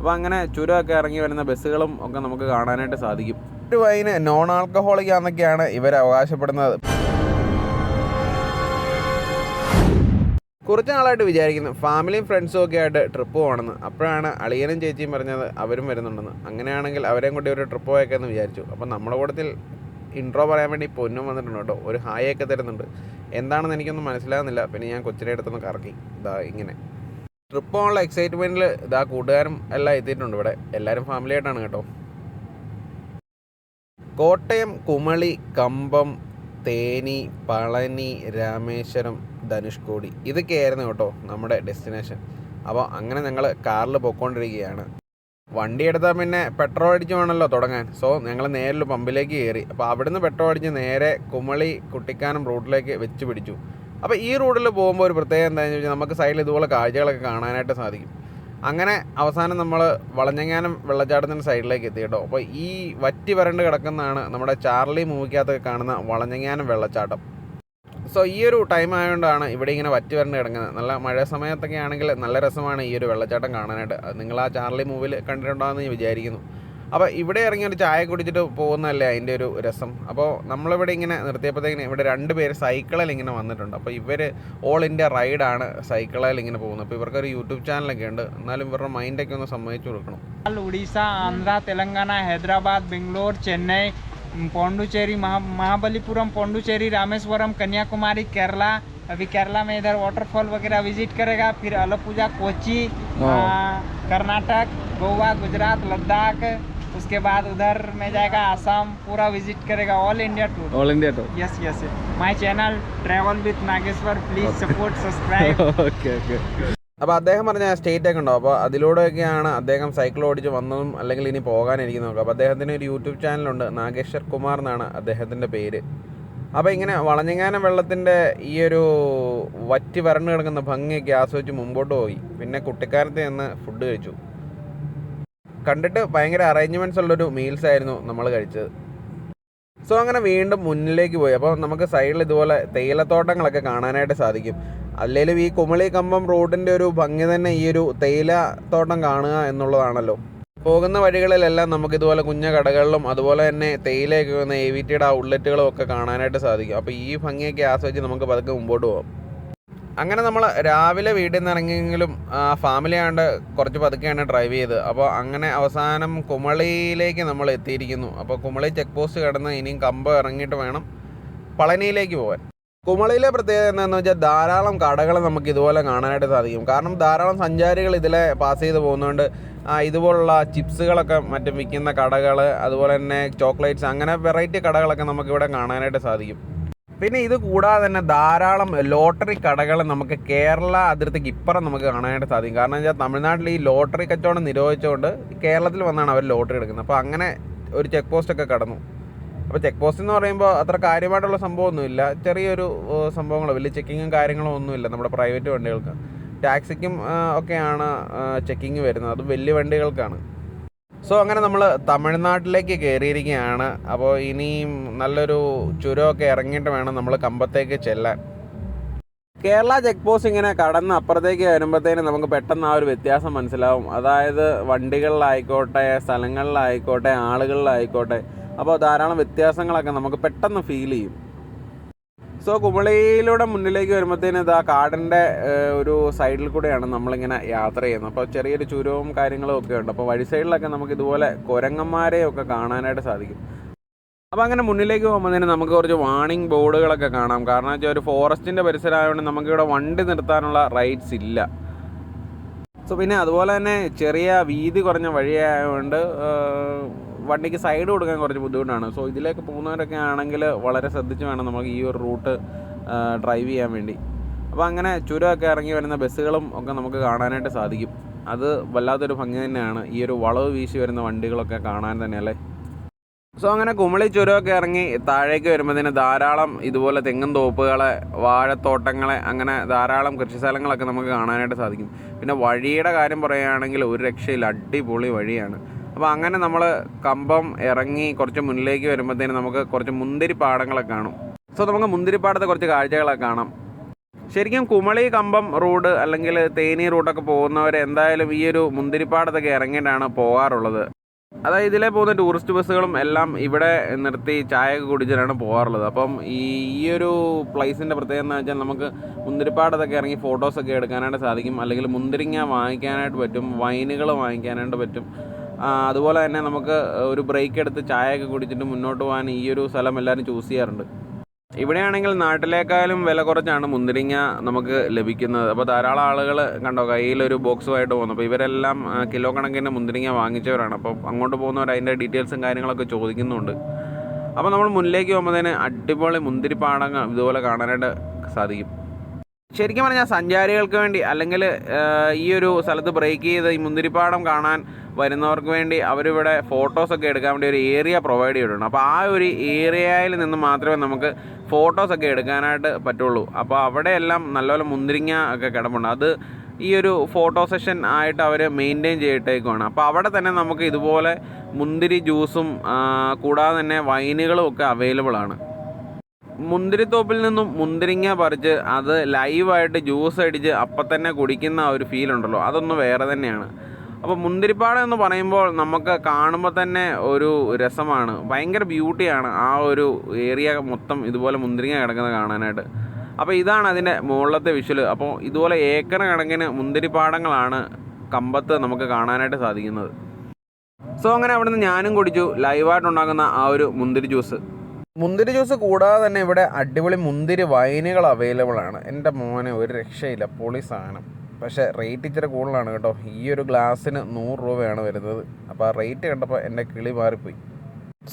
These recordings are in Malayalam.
അപ്പോൾ അങ്ങനെ ചുരമൊക്കെ ഇറങ്ങി വരുന്ന ബസ്സുകളും ഒക്കെ നമുക്ക് കാണാനായിട്ട് സാധിക്കും. ഒരു വൈന് നോൺ ആൽക്കഹോളിക് ആണെന്നൊക്കെയാണ് ഇവർ അവകാശപ്പെടുന്നത്. കുറച്ച് നാളായിട്ട് വിചാരിക്കുന്നു. ഫാമിലിയും ഫ്രണ്ട്സും ഒക്കെ ആയിട്ട് ട്രിപ്പ് പോകണമെന്ന്. അപ്പോഴാണ് അളിയനും ചേച്ചിയും പറഞ്ഞത് അവരും വരുന്നുണ്ടെന്ന്. അങ്ങനെയാണെങ്കിൽ അവരെയും കൂടി ഒരു ട്രിപ്പ് പോയേക്കെന്ന് വിചാരിച്ചു. അപ്പം നമ്മുടെ കൂട്ടത്തിൽ ഇൻട്രോ പറയാൻ വേണ്ടി പൊന്നും വന്നിട്ടുണ്ട് കേട്ടോ. ഒരു ഹായ് ഒക്കെ തരുന്നുണ്ട്. എന്താണെന്ന് എനിക്കൊന്നും മനസ്സിലാകുന്നില്ല. പിന്നെ ഞാൻ കൊച്ചിനെ അടുത്തൊന്ന് കറക്കി. ഇതാ ഇങ്ങനെ. ട്രിപ്പ് പോകാനുള്ള എക്സൈറ്റ്മെന്റിൽ ഇതാ കൂട്ടുകാരും എല്ലാം എത്തിയിട്ടുണ്ട് ഇവിടെ. എല്ലാവരും ഫാമിലി ആയിട്ടാണ് കേട്ടോ. കോട്ടയം കുമളി കമ്പം തേനി പളനി രാമേശ്വരം ധനുഷ്കോടി ഇതൊക്കെയായിരുന്നു കേട്ടോ നമ്മുടെ ഡെസ്റ്റിനേഷൻ അപ്പോൾ അങ്ങനെ ഞങ്ങൾ കാറിൽ പൊയ്ക്കൊണ്ടിരിക്കുകയാണ്. വണ്ടി എടുത്താൽ പിന്നെ പെട്രോൾ അടിച്ച് വേണമല്ലോ തുടങ്ങാൻ. സോ ഞങ്ങൾ നേരിൽ പമ്പിലേക്ക് കയറി. അപ്പോൾ അവിടുന്ന് പെട്രോൾ അടിച്ച് നേരെ കുമളി കുട്ടിക്കാനം റൂട്ടിലേക്ക് വെച്ച് പിടിച്ചു. അപ്പോൾ ഈ റോഡിൽ പോകുമ്പോൾ ഒരു പ്രത്യേകത എന്താണെന്ന് ചോദിച്ചാൽ നമുക്ക് സൈഡിൽ ഇതുപോലെ കാഴ്ചകളൊക്കെ കാണാനായിട്ട് സാധിക്കും. അങ്ങനെ അവസാനം നമ്മൾ വളഞ്ഞങ്ങാനം വെള്ളച്ചാട്ടത്തിന്റെ സൈഡിലേക്ക് എത്തി കേട്ടോ. അപ്പോൾ ഈ വറ്റി വരണ്ട് കിടക്കുന്നതാണ് നമ്മുടെ ചാർലി മൂവിക്കകത്തൊക്കെ കാണുന്ന വളഞ്ഞങ്ങാനം വെള്ളച്ചാട്ടം. സോ ഈ ഒരു ടൈം ആയതുകൊണ്ടാണ് ഇവിടെ ഇങ്ങനെ വറ്റി വരണ്ട് കിടക്കുന്നത്. നല്ല മഴ സമയത്തൊക്കെ ആണെങ്കിൽ നല്ല രസമാണ് ഈ ഒരു വെള്ളച്ചാട്ടം കാണാനായിട്ട്. നിങ്ങൾ ആ ചാർലി മൂവിൽ എന്ന് ഞാൻ വിചാരിക്കുന്നു. അപ്പോൾ ഇവിടെ ഇറങ്ങി ഒരു ചായ കുടിച്ചിട്ട് പോകുന്നതല്ലേ അതിൻ്റെ ഒരു രസം അപ്പോൾ നമ്മളിവിടെ ഇങ്ങനെ നിർത്തിയപ്പോഴത്തേക്കിന് ഇവിടെ രണ്ട് പേര് സൈക്കിളിൽ ഇങ്ങനെ വന്നിട്ടുണ്ട് അപ്പോൾ ഇവർ ഓൾ ഇന്ത്യ റൈഡാണ് സൈക്കിളിൽ ഇങ്ങനെ പോകുന്നത് അപ്പോൾ ഇവർക്കൊരു യൂട്യൂബ് ചാനലൊക്കെ ഉണ്ട് എന്നാലും ഇവരുടെ മൈൻഡൊക്കെ ഒന്ന് സമ്മതിച്ചു കൊടുക്കണം उड़ीसा आंध्रा तेलंगाना हैदराबाद बेंगलोर चेन्नई पौंडुचेरी महा महाबलीपुरम पौंडुचेरी रामेश्वरम कन्याकुमारी केरला अभी केरला में इधर वाटरफॉल वगैरह विजिट करेगा फिर अलपूजा कोची आ, कर्नाटक गोवा गुजरात लद्दाख उसके बाद उधर में जाएगा आसाम पूरा विजिट करेगा all India tour all India കേട്ടോ yes yes my channel travel with Nageshwar please support subscribe okay okay അപ്പോൾ അദ്ദേഹം പറഞ്ഞ സ്റ്റേറ്റ് ഒക്കെ ഉണ്ടോ അപ്പോൾ അതിലൂടെയൊക്കെയാണ് അദ്ദേഹം സൈക്കിൾ ഓടിച്ച് വന്നതും അല്ലെങ്കിൽ ഇനി പോകാനിരിക്കുന്നതും അപ്പോൾ അദ്ദേഹത്തിന് ഒരു യൂട്യൂബ് ചാനലുണ്ട് നാഗേശ്വർ കുമാർ എന്നാണ് അദ്ദേഹത്തിൻ്റെ പേര് അപ്പോൾ ഇങ്ങനെ വളഞ്ഞങ്ങാനം വെള്ളത്തിൻ്റെ ഈ ഒരു വറ്റി വരണ്ട് കിടക്കുന്ന ഭംഗിയൊക്കെ ആസ്വദിച്ച് മുമ്പോട്ട് പോയി പിന്നെ കുട്ടിക്കാലത്ത് നിന്ന് ഫുഡ് കഴിച്ചു കണ്ടിട്ട് ഭയങ്കര അറേഞ്ച്മെന്റ്സ് ഉള്ളൊരു മീൽസ് ആയിരുന്നു നമ്മൾ കഴിച്ചത്. സോ അങ്ങനെ വീണ്ടും മുന്നിലേക്ക് പോയി. അപ്പോൾ നമുക്ക് സൈഡിൽ ഇതുപോലെ തേയിലത്തോട്ടങ്ങളൊക്കെ കാണാനായിട്ട് സാധിക്കും. അല്ലെങ്കിലും ഈ കുമളി കമ്പം റോഡിന്റെ ഒരു ഭംഗി തന്നെ ഈ ഒരു തേയില തോട്ടം കാണുക എന്നുള്ളതാണല്ലോ. പോകുന്ന വഴികളിലെല്ലാം നമുക്ക് ഇതുപോലെ കുഞ്ഞ കടകളിലും അതുപോലെ തന്നെ തേയിലയൊക്കെ വന്ന എ വി ടിയുടെ ഔട്ട്ലെറ്റുകളും ഒക്കെ കാണാനായിട്ട് സാധിക്കും. അപ്പോൾ ഈ ഭംഗിയൊക്കെ ആസ്വദിച്ച് നമുക്ക് പതുക്കെ മുമ്പോട്ട് പോകാം. അങ്ങനെ നമ്മൾ രാവിലെ വീട്ടിൽ നിന്ന് ഇറങ്ങിയെങ്കിലും ഫാമിലി ആണ്ട് കുറച്ച് പതുക്കെയാണ് ഡ്രൈവ് ചെയ്ത്. അപ്പോൾ അങ്ങനെ അവസാനം കുമളിയിലേക്ക് നമ്മൾ എത്തിയിരിക്കുന്നു. അപ്പോൾ കുമളി ചെക്ക് പോസ്റ്റ് കടന്ന് ഇനിയും കമ്പം ഇറങ്ങിയിട്ട് വേണം പളനിയിലേക്ക് പോകാൻ കുമളിയിലെ പ്രത്യേകത എന്താണെന്ന് വെച്ചാൽ ധാരാളം കടകൾ നമുക്ക് ഇതുപോലെ കാണാനായിട്ട് സാധിക്കും. കാരണം ധാരാളം സഞ്ചാരികൾ ഇതിലെ പാസ് ചെയ്ത് പോകുന്നതുകൊണ്ട് ഇതുപോലുള്ള ചിപ്സുകളൊക്കെ മറ്റും വിൽക്കുന്ന കടകൾ അതുപോലെ തന്നെ ചോക്ലേറ്റ്സ് അങ്ങനെ വെറൈറ്റി കടകളൊക്കെ നമുക്കിവിടെ കാണാനായിട്ട് സാധിക്കും. പിന്നെ ഇത് കൂടാതെ തന്നെ ധാരാളം ലോട്ടറി കടകൾ നമുക്ക് കേരള അതിർത്തിക്ക് ഇപ്പുറം നമുക്ക് കാണാനായിട്ട് സാധിക്കും. കാരണം വെച്ചാൽ തമിഴ്നാട്ടിൽ ഈ ലോട്ടറി കച്ചവടം നിരോധിച്ചുകൊണ്ട് കേരളത്തിൽ വന്നാണ് അവർ ലോട്ടറി എടുക്കുന്നത്. അപ്പോൾ അങ്ങനെ ഒരു ചെക്ക് പോസ്റ്റൊക്കെ കടന്നു. അപ്പോൾ ചെക്ക് പോസ്റ്റ് എന്ന് പറയുമ്പോൾ അത്ര കാര്യമായിട്ടുള്ള സംഭവമൊന്നുമില്ല ചെറിയൊരു സംഭവങ്ങളോ വലിയ ചെക്കിങ്ങും കാര്യങ്ങളോ ഒന്നുമില്ല നമ്മുടെ പ്രൈവറ്റ് വണ്ടികൾക്ക്. ടാക്സിക്കും ഒക്കെയാണ് ചെക്കിങ് വരുന്നത്. അത് വലിയ വണ്ടികൾക്കാണ്. സോ അങ്ങനെ നമ്മൾ തമിഴ്നാട്ടിലേക്ക് കയറിയിരിക്കുകയാണ് അപ്പോൾ ഇനിയും നല്ലൊരു ചുരമൊക്കെ ഇറങ്ങിയിട്ട് വേണം നമ്മൾ കമ്പത്തേക്ക് ചെല്ലാൻ. കേരള ചെക്ക് പോസ്റ്റ് ഇങ്ങനെ കടന്ന് അപ്പുറത്തേക്ക് വരുമ്പോഴത്തേനും നമുക്ക് പെട്ടെന്ന് ആ ഒരു വ്യത്യാസം മനസ്സിലാവും. അതായത് വണ്ടികളിലായിക്കോട്ടെ സ്ഥലങ്ങളിലായിക്കോട്ടെ ആളുകളിലായിക്കോട്ടെ. അപ്പോൾ ധാരാളം വ്യത്യാസങ്ങളൊക്കെ നമുക്ക് പെട്ടെന്ന് ഫീൽ ചെയ്യും. സോ കുമളിയിലൂടെ മുന്നിലേക്ക് വരുമ്പോഴത്തേന് ഇത് കാടിന്റെ ഒരു സൈഡിൽ കൂടെയാണ് നമ്മളിങ്ങനെ യാത്ര ചെയ്യുന്നത്. അപ്പോൾ ചെറിയൊരു ചുരവും കാര്യങ്ങളും ഒക്കെ ഉണ്ട്. അപ്പോൾ വഴി സൈഡിലൊക്കെ നമുക്ക് ഇതുപോലെ കുരങ്ങന്മാരെയും ഒക്കെ കാണാനായിട്ട് സാധിക്കും. അപ്പോൾ അങ്ങനെ മുന്നിലേക്ക് പോകുമ്പോൾ നമുക്ക് കുറച്ച് വാണിംഗ് ബോർഡുകളൊക്കെ കാണാം. കാരണം വെച്ചാൽ ഒരു ഫോറസ്റ്റിന്റെ പരിസരമായതുകൊണ്ട് നമുക്കിവിടെ വണ്ടി നിർത്താനുള്ള റൈറ്റ്സ് ഇല്ല. സോ പിന്നെ അതുപോലെ തന്നെ ചെറിയ വീതി കുറഞ്ഞ വഴിയായതുകൊണ്ട് വണ്ടിക്ക് സൈഡ് കൊടുക്കാൻ കുറച്ച് ബുദ്ധിമുട്ടാണ്. സോ ഇതിലേക്ക് പോകുന്നവരൊക്കെ ആണെങ്കിൽ വളരെ ശ്രദ്ധിച്ച് വേണം നമുക്ക് ഈ ഒരു റൂട്ട് ഡ്രൈവ് ചെയ്യാൻ വേണ്ടി. അപ്പോൾ അങ്ങനെ ചുരമൊക്കെ ഇറങ്ങി വരുന്ന ബസ്സുകളും ഒക്കെ നമുക്ക് കാണാനായിട്ട് സാധിക്കും. അത് വല്ലാത്തൊരു ഭംഗി തന്നെയാണ്. ഈ ഒരു വളവ് വീശി വരുന്ന വണ്ടികളൊക്കെ കാണാൻ തന്നെയല്ലേ സോ അങ്ങനെ കുമളി ചുരമൊക്കെ ഇറങ്ങി താഴേക്ക് വരുമ്പോഴത്തേന് ധാരാളം ഇതുപോലെ തെങ്ങും തോപ്പുകളെ വാഴത്തോട്ടങ്ങളെ അങ്ങനെ ധാരാളം കൃഷിസ്ഥലങ്ങളൊക്കെ നമുക്ക് കാണാനായിട്ട് സാധിക്കും. പിന്നെ വഴിയുടെ കാര്യം പറയുകയാണെങ്കിൽ ഒരു രക്ഷയിൽ അടിപൊളി വഴിയാണ്. അപ്പോൾ അങ്ങനെ നമ്മൾ കമ്പം ഇറങ്ങി കുറച്ച് മുന്നിലേക്ക് വരുമ്പോഴത്തേന് നമുക്ക് കുറച്ച് മുന്തിരി പാടങ്ങളൊക്കെ കാണും. സോ നമുക്ക് മുന്തിരിപ്പാടത്തെ കുറച്ച് കാഴ്ചകളൊക്കെ കാണാം. ശരിക്കും കുമളി കമ്പം റോഡ് അല്ലെങ്കിൽ തേനി റൂട്ടൊക്കെ പോകുന്നവർ എന്തായാലും ഈ ഒരു മുന്തിരിപ്പാടത്തൊക്കെ ഇറങ്ങിയിട്ടാണ് പോകാറുള്ളത്. അതായത് ഇതിലെ പോകുന്ന ടൂറിസ്റ്റ് ബസ്സുകളും എല്ലാം ഇവിടെ നിർത്തി ചായയൊക്കെ കുടിച്ചിട്ടാണ് പോകാറുള്ളത്. അപ്പം ഈ ഒരു പ്ലേസിന്റെ പ്രത്യേകത എന്ന് വെച്ചാൽ നമുക്ക് മുന്തിരിപ്പാടത്തൊക്കെ ഇറങ്ങി ഫോട്ടോസൊക്കെ എടുക്കാനായിട്ട് സാധിക്കും. അല്ലെങ്കിൽ മുന്തിരിങ്ങ വാങ്ങിക്കാനായിട്ട് പറ്റും വൈനുകൾ വാങ്ങിക്കാനായിട്ട് പറ്റും. അതുപോലെ തന്നെ നമുക്ക് ഒരു ബ്രേക്ക് എടുത്ത് ചായയൊക്കെ കുടിച്ചിട്ട് മുന്നോട്ട് പോകാൻ ഈ ഒരു സ്ഥലം എല്ലാവരും ചൂസ് ചെയ്യാറുണ്ട്. ഇവിടെയാണെങ്കിൽ നാട്ടിലേക്കാളും വില കുറച്ചാണ് മുന്തിരിങ്ങ നമുക്ക് ലഭിക്കുന്നത്. അപ്പോൾ ധാരാളം ആളുകൾ കണ്ടോ കയ്യിലൊരു ബോക്സുമായിട്ട് പോകുന്നു. അപ്പോൾ ഇവരെല്ലാം കിലോ കണക്കിന് മുന്തിരിങ്ങ വാങ്ങിച്ചവരാണ്. അപ്പോൾ അങ്ങോട്ട് പോകുന്നവർ അതിന്റെ ഡീറ്റെയിൽസും കാര്യങ്ങളൊക്കെ ചോദിക്കുന്നുണ്ട്. അപ്പോൾ നമ്മൾ മുന്നിലേക്ക് പോകുമ്പോൾ തന്നെ അടിപൊളി മുന്തിരിപ്പാടങ്ങൾ ഇതുപോലെ കാണാനായിട്ട് സാധിക്കും. ശരിക്കും പറഞ്ഞാൽ സഞ്ചാരികൾക്ക് വേണ്ടി അല്ലെങ്കിൽ ഈ ഒരു സ്ഥലത്ത് ബ്രേക്ക് ചെയ്ത് ഈ മുന്തിരിപ്പാടം കാണാൻ വരുന്നവർക്ക് വേണ്ടി അവരിവിടെ ഫോട്ടോസൊക്കെ എടുക്കാൻ വേണ്ടി ഒരു ഏരിയ പ്രൊവൈഡ് ചെയ്തിട്ടുണ്ട്. അപ്പോൾ ആ ഒരു ഏരിയയിൽ നിന്ന് മാത്രമേ നമുക്ക് ഫോട്ടോസൊക്കെ എടുക്കാനായിട്ട് പറ്റുള്ളൂ. അപ്പോൾ അവിടെയെല്ലാം നല്ലപോലെ മുന്തിരിങ്ങ ഒക്കെ കിടപ്പുണ്ട്. അത് ഈ ഒരു ഫോട്ടോ സെഷൻ ആയിട്ട് അവർ മെയിന്റെയിൻ ചെയ്തിട്ടേക്കുവാണ്. അപ്പോൾ അവിടെ തന്നെ നമുക്ക് ഇതുപോലെ മുന്തിരി ജ്യൂസും കൂടാതെ തന്നെ വൈനുകളും ഒക്കെ അവൈലബിൾ ആണ്. മുന്തിരിത്തോപ്പിൽ നിന്നും മുന്തിരിങ്ങ പറിച്ച് അത് ലൈവായിട്ട് ജ്യൂസ് അടിച്ച് അപ്പം തന്നെ കുടിക്കുന്ന ഒരു ഫീൽ ഉണ്ടല്ലോ. അതൊന്നും വേറെ തന്നെയാണ്. അപ്പോൾ മുന്തിരിപ്പാടം എന്ന് പറയുമ്പോൾ നമുക്ക് കാണുമ്പോൾ തന്നെ ഒരു രസമാണ്. ഭയങ്കര ബ്യൂട്ടിയാണ് ആ ഒരു ഏരിയ മൊത്തം ഇതുപോലെ മുന്തിരിങ്ങ കിടക്കുന്നത് കാണാനായിട്ട്. അപ്പോൾ ഇതാണ് അതിന്റെ മുകളിലത്തെ വിഷ്വൽ അപ്പോൾ ഇതുപോലെ ഏക്കർ കണക്കിന് മുന്തിരിപ്പാടങ്ങളാണ് കമ്പത്ത് നമുക്ക് കാണാനായിട്ട് സാധിക്കുന്നത്. സോ അങ്ങനെ അവിടുന്ന് ഞാനും കുടിച്ചു. ലൈവായിട്ടുണ്ടാക്കുന്ന ആ ഒരു മുന്തിരി ജ്യൂസ് മുന്തിരി ജ്യൂസ് കൂടാതെ തന്നെ ഇവിടെ അടിപൊളി മുന്തിരി വൈനുകൾ അവൈലബിൾ ആണ്. എന്റെ മോനെ ഒരു രക്ഷയില്ല പൊളി സാധനം. പക്ഷേ റേറ്റ് ഇച്ചിരി കൂടുതലാണ് കേട്ടോ. ഈ ഒരു ഗ്ലാസ്സിന് നൂറ് രൂപയാണ് വരുന്നത്. അപ്പോൾ ആ റേറ്റ് കണ്ടപ്പോൾ എന്റെ കിളി മാറിപ്പോയി.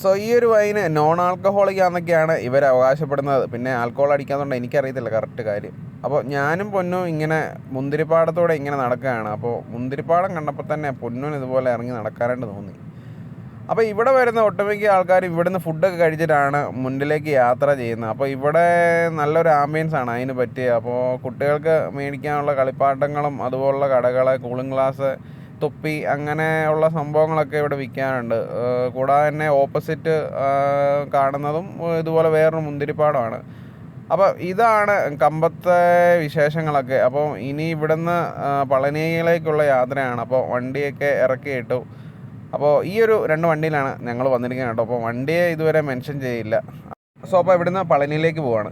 സോ ഈ ഒരു വൈന് നോൺ ആൽക്കഹോളിക് ആണെന്നൊക്കെയാണ് ഇവർ അവകാശപ്പെടുന്നത്. പിന്നെ ആൽക്കഹോൾ അടിക്കാത്തതുകൊണ്ട് എനിക്കറിയത്തില്ല കറക്റ്റ് കാര്യം. അപ്പോൾ ഞാനും പൊന്നും ഇങ്ങനെ മുന്തിരിപ്പാടത്തോടെ ഇങ്ങനെ നടക്കുകയാണ്. അപ്പോൾ മുന്തിരിപ്പാടം കണ്ടപ്പോൾ തന്നെ പൊന്നും ഇതുപോലെ ഇറങ്ങി നടക്കാനായിട്ട് തോന്നി. അപ്പോൾ ഇവിടെ വരുന്ന ഒട്ടുമിക്ക ആൾക്കാർ ഇവിടുന്ന് ഫുഡൊക്കെ കഴിച്ചിട്ടാണ് മുന്നിലേക്ക് യാത്ര ചെയ്യുന്നത്. അപ്പോൾ ഇവിടെ നല്ലൊരു ആംബിയൻസ് ആണ് അതിന് പറ്റിയ. അപ്പോൾ കുട്ടികൾക്ക് മേടിക്കാനുള്ള കളിപ്പാട്ടങ്ങളും അതുപോലുള്ള കടകൾ കൂളിംഗ് ഗ്ലാസ് തൊപ്പി അങ്ങനെയുള്ള സംഭവങ്ങളൊക്കെ ഇവിടെ വിൽക്കാനുണ്ട്. കൂടാതെ തന്നെ ഓപ്പോസിറ്റ് കാണുന്നതും ഇതുപോലെ വേറൊരു മുന്തിരിപ്പാടമാണ്. അപ്പോൾ ഇതാണ് കമ്പത്തെ വിശേഷങ്ങളൊക്കെ. അപ്പോൾ ഇനി ഇവിടുന്ന് പളനിയിലേക്കുള്ള യാത്രയാണ്. അപ്പോൾ വണ്ടിയൊക്കെ ഇറക്കിയിട്ടു. അപ്പോൾ ഈ ഒരു രണ്ട് വണ്ടിയിലാണ് ഞങ്ങൾ വന്നിരിക്കുന്നത് കേട്ടോ. അപ്പോൾ വണ്ടിയെ ഇതുവരെ മെൻഷൻ ചെയ്യില്ല. സോ അപ്പോൾ ഇവിടുന്ന് പളനിയിലേക്ക് പോവാണ്.